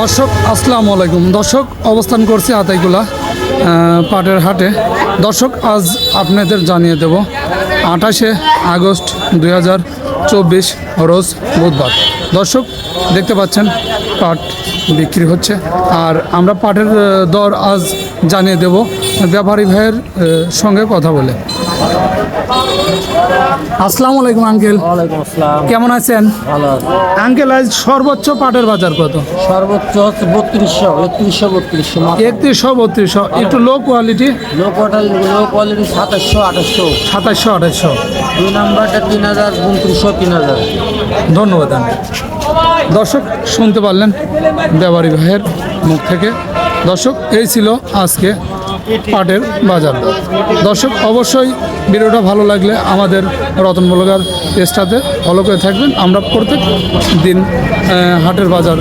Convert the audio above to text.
দর্শক আসসালামু আলাইকুম। দর্শক অবস্থান করছি আতাইকুলা আহ, পাটের হাটে। দর্শক আজ আপনাদের জানিয়ে দেব আঠাশে আগস্ট দুই হাজার চব্বিশ রোজ বুধবার। দর্শক দেখতে পাচ্ছেন পাট বিক্রি হচ্ছে। আর আমরা পাটের দর আজ জানিয়ে দেব ব্যাপারী ভাইয়ের সঙ্গে কথা বলে। আসসালামু আলাইকুম আঙ্কেল। ওয়ালাইকুম আসসালাম। কেমন আছেন? ভালো আঙ্কেল আজ সর্বোচ্চ পাটের বাজার কত? সর্বোচ্চ হচ্ছে বত্রিশশো একত্রিশশো বত্রিশশো একত্রিশশো বত্রিশশো। একটু লো কোয়ালিটি লো কোয়াটাল লো কোয়ালিটি সাতাশশো আঠাশশো। সাতাশশো আঠাশশো। দুই নাম্বারটা তিন হাজার উনত্রিশশো তিন হাজার। ধন্যবাদ। দর্শক শুনতে পারলেন ব্যাপারী ভাইয়ের মুখ থেকে। দর্শক এই ছিল আজকে পাটের বাজার। দর্শক, অবশ্যই ভিডিওটা ভালো লাগলে আমাদের রতন মলগার পেজটাতে ফলো করে থাকবেন। আমরা প্রত্যেক দিন হাটের বাজার